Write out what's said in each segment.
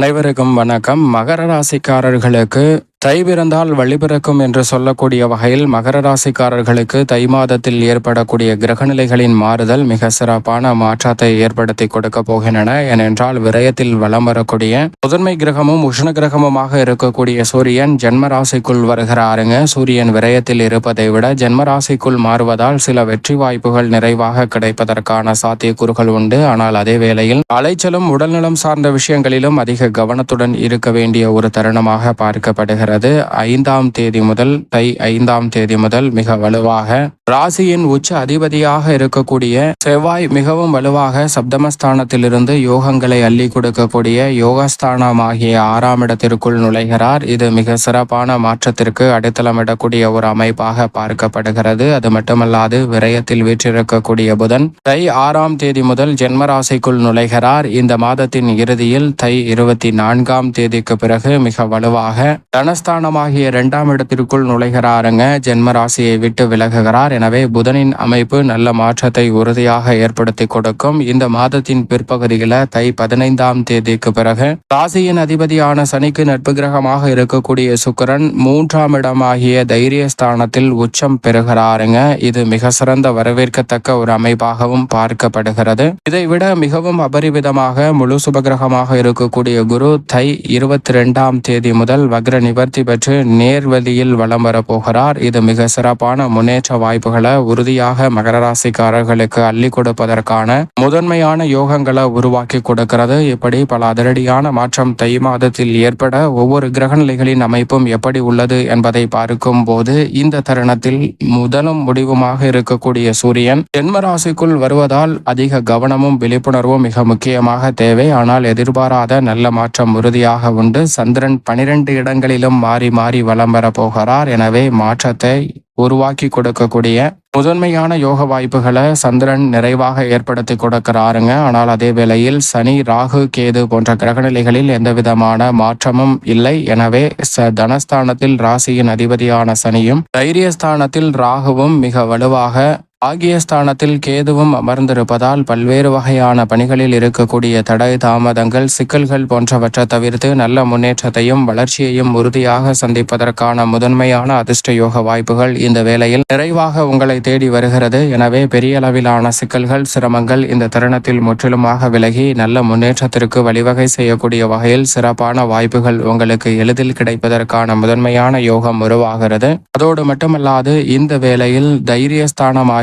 அனைவருக்கும் வணக்கம். மகர ராசிக்காரர்களுக்கு தை பிறந்தால் வழிபிறக்கும் என்று சொல்லக்கூடிய வகையில் மகர ராசிக்காரர்களுக்கு தை மாதத்தில் ஏற்படக்கூடிய கிரகநிலைகளின் மாறுதல் மிக சிறப்பான மாற்றத்தை ஏற்படுத்தி கொடுக்க போகின்றன. ஏனென்றால் விரயத்தில் வலம் வரக்கூடிய முதன்மை கிரகமும் உஷ்ண கிரகமுமாக இருக்கக்கூடிய சூரியன் ஜென்ம ராசிக்குள் வருகிறாருங்க. சூரியன் விரயத்தில் இருப்பதை விட ஜென்ம ராசிக்குள் மாறுவதால் சில வெற்றி வாய்ப்புகள் நிறைவாக கிடைப்பதற்கான சாத்தியக்கூறுகள் உண்டு. ஆனால் அதே வேளையில் அலைச்சலும் உடல்நலம் சார்ந்த விஷயங்களிலும் அதிக கவனத்துடன் இருக்க வேண்டிய ஒரு தருணமாக பார்க்கப்படுகிறது. ஐந்தாம் தேதி முதல் தை ஐந்தாம் தேதி முதல் மிக வலுவாக ராசியின் உச்ச அதிபதியாக இருக்கக்கூடிய செவ்வாய் மிகவும் வலுவாக சப்தமஸ்தானத்திலிருந்து யோகங்களை அள்ளி கொடுக்கக்கூடிய யோகஸ்தானமாகிய ஆறாம் இடத்திற்குள் நுழைகிறார். இது மிக சிறப்பான மாற்றத்திற்கு அடித்தளமிடக்கூடிய ஒரு அமைப்பாக பார்க்கப்படுகிறது. அது மட்டுமல்லாது விரயத்தில் வீற்றிருக்கக்கூடிய புதன் தை ஆறாம் தேதி முதல் ஜென்மராசிக்குள் நுழைகிறார். இந்த மாதத்தின் இறுதியில் தை இருபத்தி நான்காம் தேதிக்கு பிறகு மிக வலுவாக தன தனஸ்தானமாகிய இரண்டாம் இடத்திற்குள் நுழைகிறாருங்க. ஜென்மராசியை விட்டு விலகுகிறார். எனவே புதனின் அமைப்பு நல்ல மாற்றத்தை உறுதியாக ஏற்படுத்தி கொடுக்கும். இந்த மாதத்தின் பிற்பகுதியில தை பதினைந்தாம் தேதிக்கு பிறகு ராசியின் அதிபதியான சனிக்கு நட்பு கிரகமாக இருக்கக்கூடிய சுக்கிரன் மூன்றாம் இடமாகிய தைரிய ஸ்தானத்தில் உச்சம் பெறுகிறாருங்க. இது மிக சிறந்த வரவேற்கத்தக்க ஒரு அமைப்பாகவும் பார்க்கப்படுகிறது. இதைவிட மிகவும் அபரிவிதமாக முழு சுபகிரகமாக இருக்கக்கூடிய குரு தை இருபத்தி ரெண்டாம் தேதி முதல் வக்ர நிவர்த்தி பெற்று நேர்வழியில் வலம் வரப்போகிறார். இது மிக சிறப்பான முன்னேற்ற வாய்ப்புகளை உறுதியாக மகர ராசிக்காரர்களுக்கு அள்ளி கொடுப்பதற்கான முதன்மையான யோகங்களை உருவாக்கி கொடுக்கிறது. இப்படி பல அதிரடியான மாற்றம் தை மாதத்தில் ஏற்பட ஒவ்வொரு கிரகநிலைகளின் அமைப்பும் எப்படி உள்ளது என்பதை பார்க்கும் போது இந்த தருணத்தில் முதலும் முடிவுமாக இருக்கக்கூடிய சூரியன் ஜென்மராசிக்குள் வருவதால் அதிக கவனமும் விழிப்புணர்வும் மிக முக்கியமாக தேவை. ஆனால் எதிர்பாராத நல்ல மாற்றம் உறுதியாக உண்டு. சந்திரன் பனிரெண்டு இடங்களிலும் மாறி மாறி வலம் வர போகிறார். எனவே மாற்றத்தை உருவாக்கி கொடுக்கக்கூடிய முதன்மையான யோக வாய்ப்புகளை சந்திரன் நிறைவாக ஏற்படுத்தி கொடுக்கிறாருங்க. ஆனால் அதே வேளையில் சனி ராகு கேது போன்ற கிரகநிலைகளில் எந்த விதமான மாற்றமும் இல்லை. எனவே ச தனஸ்தானத்தில் ராசியின் அதிபதியான சனியும் தைரியஸ்தானத்தில் ராகுவும் மிக வலுவாக ஆகிய ஸ்தானத்தில் கேதுவும் அமர்ந்திருப்பதால் பல்வேறு வகையான பணிகளில் இருக்கக்கூடிய தடை தாமதங்கள் சிக்கல்கள் போன்றவற்றை தவிர்த்து நல்ல முன்னேற்றத்தையும் வளர்ச்சியையும் உறுதியாக சந்திப்பதற்கான முதன்மையான அதிர்ஷ்ட யோக வாய்ப்புகள் இந்த வேளையில் நிறைவாக உங்களை தேடி வருகிறது. எனவே பெரிய அளவிலான சிக்கல்கள் சிரமங்கள் இந்த தருணத்தில் முற்றிலுமாக விலகி நல்ல முன்னேற்றத்திற்கு வழிவகை செய்யக்கூடிய வகையில் சிறப்பான வாய்ப்புகள் உங்களுக்கு எளிதில் கிடைப்பதற்கான முதன்மையான யோகம் உருவாகிறது. அதோடு மட்டுமல்லாது இந்த வேளையில்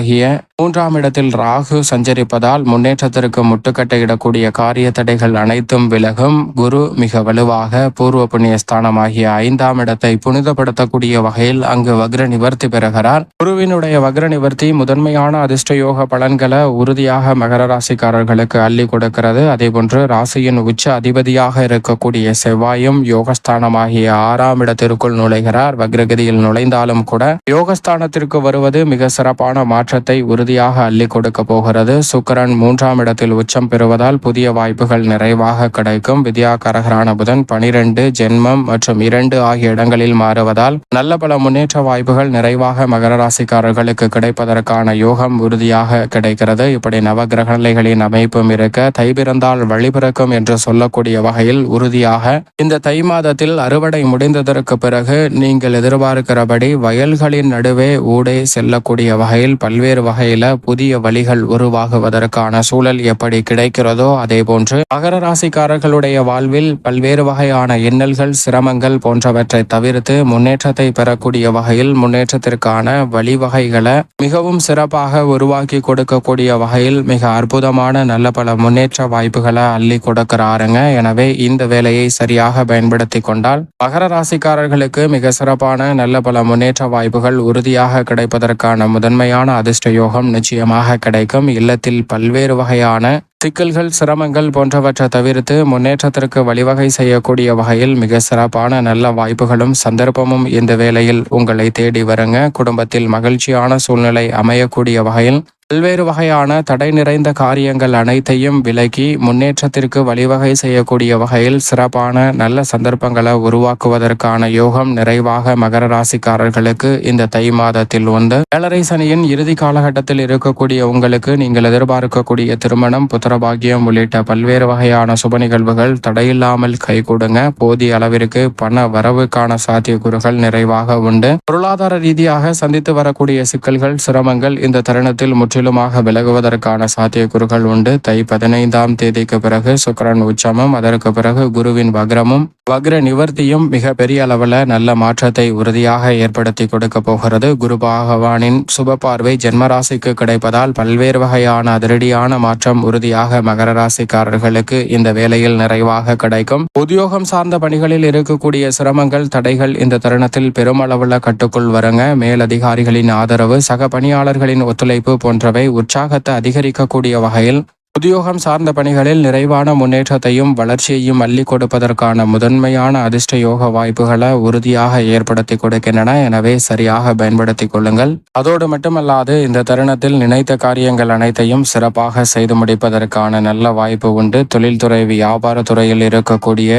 ஆகிய மூன்றாம் இடத்தில் ராகு சஞ்சரிப்பதால் முன்னேற்றத்திற்கு முட்டுக்கட்டையிடக்கூடிய காரிய தடைகள் அனைத்தும் விலகும். குரு மிக வலுவாக பூர்வ புண்ணிய ஸ்தானமாகிய ஐந்தாம் இடத்தை புனிதப்படுத்தக்கூடிய வகையில் அங்கு வக்ர நிவர்த்தி பெறுகிறார். குருவினுடைய வக்ர நிவர்த்தி முதன்மையான அதிர்ஷ்ட யோக பலன்களை உறுதியாக மகர ராசிக்காரர்களுக்கு அள்ளி கொடுக்கிறது. அதேபோன்று ராசியின் உச்ச அதிபதியாக இருக்கக்கூடிய செவ்வாயும் யோகஸ்தானமாகிய ஆறாம் இடத்திற்குள் நுழைகிறார். வக்ரகதியில் நுழைந்தாலும் கூட யோகஸ்தானத்திற்கு வருவது மிக சிறப்பான முன்னேற்றத்தை உறுதியாக அள்ளி கொடுக்க போகிறது. சுக்கரன் மூன்றாம் இடத்தில் உச்சம் பெறுவதால் புதிய வாய்ப்புகள் நிறைவாக கிடைக்கும். வித்யாகரகரான புதன் பனிரெண்டு ஜென்மம் மற்றும் இரண்டு ஆகிய இடங்களில் மாறுவதால் நல்ல பல முன்னேற்ற வாய்ப்புகள் நிறைவாக மகர ராசிக்காரர்களுக்கு கிடைப்பதற்கான யோகம் உறுதியாக கிடைக்கிறது. இப்படி நவ கிரகநிலைகளின் அமைப்பும் இருக்க தை பிறந்தால் வழிபிறக்கும் என்று சொல்லக்கூடிய வகையில் உறுதியாக இந்த தை மாதத்தில் அறுவடை முடிந்ததற்கு பிறகு நீங்கள் எதிர்பார்க்கிறபடி வயல்களின் நடுவே ஊடே செல்லக்கூடிய வகையில் பல்வேறு வகையில புதிய வழிகள் உருவாகுவதற்கான சூழல் எப்படி கிடைக்கிறதோ அதே போன்று மகர ராசிக்காரர்களுடைய வாழ்வில் பல்வேறு வகையான இன்னல்கள் சிரமங்கள் போன்றவற்றை தவிர்த்து முன்னேற்றத்தை பெறக்கூடிய வகையில் முன்னேற்றத்திற்கான வழிவகைகளை மிகவும் சிறப்பாக உருவாக்கி கொடுக்கக்கூடிய வகையில் மிக அற்புதமான நல்ல பல முன்னேற்ற வாய்ப்புகளை அள்ளி கொடுக்கிறாருங்க. எனவே இந்த வேலையை சரியாக பயன்படுத்தி கொண்டால் மகர ராசிக்காரர்களுக்கு மிக சிறப்பான நல்ல பல முன்னேற்ற வாய்ப்புகள் உறுதியாக கிடைப்பதற்கான முதன்மையான அதிர்ஷ்ட யோகம் நிச்சயமாக கிடைக்கும். இல்லத்தில் பல்வேறு வகையான சிக்கல்கள் சிரமங்கள் போன்றவற்றை தவிர்த்து முன்னேற்றத்திற்கு வழிவகை செய்யக்கூடிய வகையில் மிக சிறப்பான நல்ல வாய்ப்புகளும் சந்தர்ப்பமும் இந்த வேளையில் உங்களை தேடி வருங்க. குடும்பத்தில் மகிழ்ச்சியான சூழ்நிலை அமையக்கூடிய வகையில் பல்வேறு வகையான தடை நிறைந்த காரியங்கள் அனைத்தையும் விலக்கி முன்னேற்றத்திற்கு வழிவகை செய்யக்கூடிய வகையில் சிறப்பான நல்ல சந்தர்ப்பங்களை உருவாக்குவதற்கான யோகம் நிறைவாக மகர ராசிக்காரர்களுக்கு இந்த தை மாதத்தில் உண்டு. ஏழரை சனியின் இறுதி காலகட்டத்தில் இருக்கக்கூடிய உங்களுக்கு நீங்கள் எதிர்பார்க்கக்கூடிய திருமணம் புத்திரபாகியம் உள்ளிட்ட பல்வேறு வகையான சுப நிகழ்வுகள் தடையில்லாமல் கைகூடுங்க. போதிய அளவிற்கு பண வரவுக்கான சாத்தியக்கூறுகள் நிறைவாக உண்டு. பொருளாதார ரீதியாக சந்தித்து வரக்கூடிய சிக்கல்கள் சிரமங்கள் இந்த தருணத்தில் முற்றிலுமாக விலகுவதற்கான சாத்தியக்கூறுகள் உண்டு. தை பதினைந்தாம் தேதிக்கு பிறகு சுக்கிரன் உச்சமும் அதற்கு பிறகு குருவின் வக்ரமும். வக்ர நிவர்த்தியும் மிக பெரிய அளவில் நல்ல மாற்றத்தை உறுதியாக ஏற்படுத்தி கொடுக்க போகிறது. குரு பகவானின் சுப பார்வை ஜென்மராசிக்கு கிடைப்பதால் பல்வேறு வகையான அதிரடியான மாற்றம் உறுதியாக மகர ராசிக்காரர்களுக்கு இந்த வேலையில் நிறைவாக கிடைக்கும். உத்தியோகம் சார்ந்த பணிகளில் இருக்கக்கூடிய சிரமங்கள் தடைகள் இந்த தருணத்தில் பெருமளவுல கட்டுக்குள் வருங்க. மேலதிகாரிகளின் ஆதரவு சக பணியாளர்களின் ஒத்துழைப்பு போன்ற போன்றவை உற்சாகத்தை அதிகரிக்கக்கூடிய வகையில் உத்தியோகம் சார்ந்த பணிகளில் நிறைவான முன்னேற்றத்தையும் வளர்ச்சியையும் அள்ளி கொடுப்பதற்கான முதன்மையான அதிர்ஷ்ட யோக வாய்ப்புகளை உறுதியாக ஏற்படுத்தி கொடுக்கின்றன. எனவே சரியாக பயன்படுத்தி கொள்ளுங்கள். அதோடு மட்டுமல்லாது இந்த தருணத்தில் நினைத்த காரியங்கள் அனைத்தையும் சிறப்பாக செய்து முடிப்பதற்கான நல்ல வாய்ப்பு உண்டு. தொழில்துறை வியாபாரத்துறையில் இருக்கக்கூடிய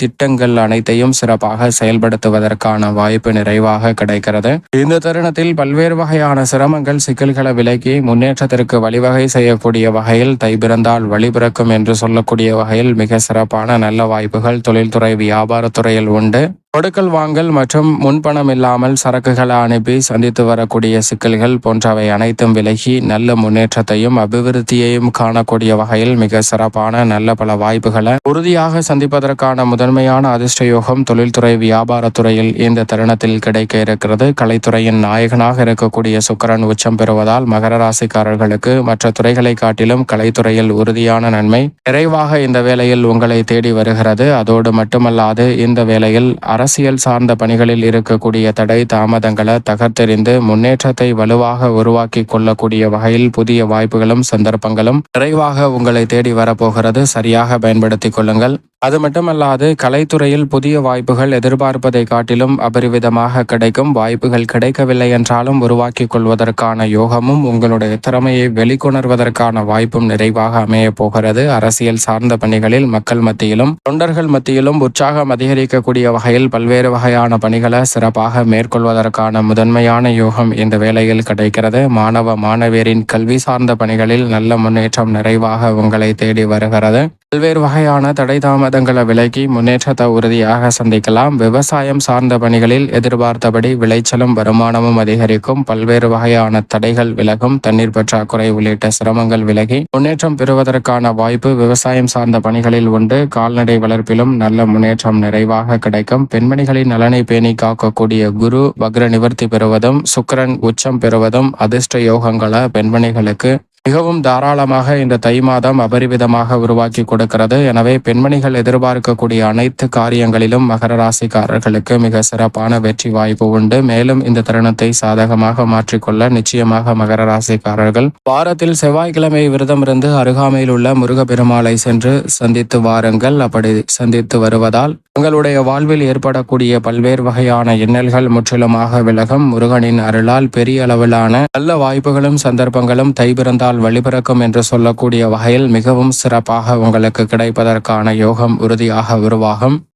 திட்டங்கள் அனைத்தையும் சிறப்பாக செயல்படுத்துவதற்கான வாய்ப்பு நிறைவாக கிடைக்கிறது. இந்த தருணத்தில் பல்வேறு வகையான சிரமங்கள் சிக்கல்களை விலக்கி முன்னேற்றத்திற்கு வழிவகை செய்யக்கூடிய வகையில் தை பிறந்தால் வழிபிறக்கும் என்று சொல்லக்கூடிய வகையில் மிக சிறப்பான நல்ல வாய்ப்புகள் தொழில்துறை வியாபாரத்துறையில் உண்டு. கொடுக்கல் வாங்கல் மற்றும் முன்பணம் இல்லாமல் சரக்குகளை அனுப்பி சந்தித்து வரக்கூடிய சிக்கல்கள் போன்றவை அனைத்தும் விலகி நல்ல முன்னேற்றத்தையும் அபிவிருத்தியையும் காணக்கூடிய வகையில் மிக சிறப்பான நல்ல பல வாய்ப்புகளை உறுதியாக சந்திப்பதற்கான முதன்மையான அதிர்ஷ்ட யோகம் தொழில்துறை வியாபாரத்துறையில் இந்த தருணத்தில் கிடைக்க இருக்கிறது. கலைத்துறையின் நாயகனாக இருக்கக்கூடிய சுக்கரன் உச்சம் பெறுவதால் மகர ராசிக்காரர்களுக்கு மற்ற துறைகளை காட்டிலும் கலைத்துறையில் உறுதியான நன்மை நிறைவாக இந்த வேளையில் உங்களை தேடி வருகிறது. அதோடு மட்டுமல்லாது இந்த வேளையில் அரசியல் சார்ந்த பணிகளில் இருக்கக்கூடிய தடை தாமதங்களை தகர்த்தெறிந்து முன்னேற்றத்தை வலுவாக உருவாக்கி கொள்ளக்கூடிய வகையில் புதிய வாய்ப்புகளும் சந்தர்ப்பங்களும் நிறைவாக உங்களை தேடி வரப்போகிறது. சரியாக பயன்படுத்திக் கொள்ளுங்கள். அது மட்டுமல்லாது கலைத்துறையில் புதிய வாய்ப்புகள் எதிர்பார்ப்பதை காட்டிலும் அபரிவிதமாக கிடைக்கும். வாய்ப்புகள் கிடைக்கவில்லை என்றாலும் உருவாக்கி கொள்வதற்கான யோகமும் உங்களுடைய திறமையை வெளிக்கொணர்வதற்கான வாய்ப்பும் நிறைவாக அமையப் போகிறது. அரசியல் சார்ந்த பணிகளில் மக்கள் மத்தியிலும் தொண்டர்கள் மத்தியிலும் உற்சாகம் அதிகரிக்கக்கூடிய வகையில் பல்வேறு வகையான பணிகளை சிறப்பாக மேற்கொள்வதற்கான முதன்மையான யோகம் இந்த வேலையில் கிடைக்கிறது. மாணவ மாணவியரின் கல்வி சார்ந்த பணிகளில் நல்ல முன்னேற்றம் நிறைவாக உங்களை தேடி வருகிறது. பல்வேறு வகையான தடை தாமதங்களை விலக்கி முன்னேற்றத்தை உறுதியாக சந்திக்கலாம். விவசாயம் சார்ந்த பணிகளில் எதிர்பார்த்தபடி விளைச்சலும் வருமானமும் அதிகரிக்கும். பல்வேறு வகையான தடைகள் விலகும். தண்ணீர் பற்றாக்குறை உள்ளிட்ட சிரமங்கள் விலகி முன்னேற்றம் பெறுவதற்கான வாய்ப்பு விவசாயம் சார்ந்த பணிகளில் உண்டு. கால்நடை வளர்ப்பிலும் நல்ல முன்னேற்றம் நிறைவாக கிடைக்கும். பெண்மணிகளின் நலனை பேணி காக்கக்கூடிய குரு வக்ர நிவர்த்தி பெறுவதும் சுக்கிரன் உச்சம் பெறுவதும் அதிர்ஷ்ட யோகங்களை பெண்மணிகளுக்கு மிகவும் தாராளமாக இந்த தை மாதம் அபரிவிதமாக உருவாக்கி கொடுக்கிறது. எனவே பெண்மணிகள் எதிர்பார்க்கக்கூடிய அனைத்து காரியங்களிலும் மகர ராசிக்காரர்களுக்கு மிக சிறப்பான வெற்றி வாய்ப்பு உண்டு. மேலும் இந்த தருணத்தை சாதகமாக மாற்றிக்கொள்ள நிச்சயமாக மகர ராசிக்காரர்கள் வாரத்தில் செவ்வாய்க்கிழமை விரதம் இருந்து அருகாமையில் உள்ள முருகப்பெருமாளை சென்று சந்தித்து வாருங்கள். அப்படி சந்தித்து வருவதால் உங்களுடைய வாழ்வில் ஏற்படக்கூடிய பல்வேறு வகையான இன்னல்கள் முற்றிலுமாக விலகும். முருகனின் அருளால் பெரிய அளவிலான நல்ல வாய்ப்புகளும் சந்தர்ப்பங்களும் தை பிறந்தால் வழிபிறக்கும் என்று சொல்லக்கூடிய வகையில் மிகவும் சிறப்பாக உங்களுக்கு கிடைப்பதற்கான யோகம் உறுதியாக உருவாகும்.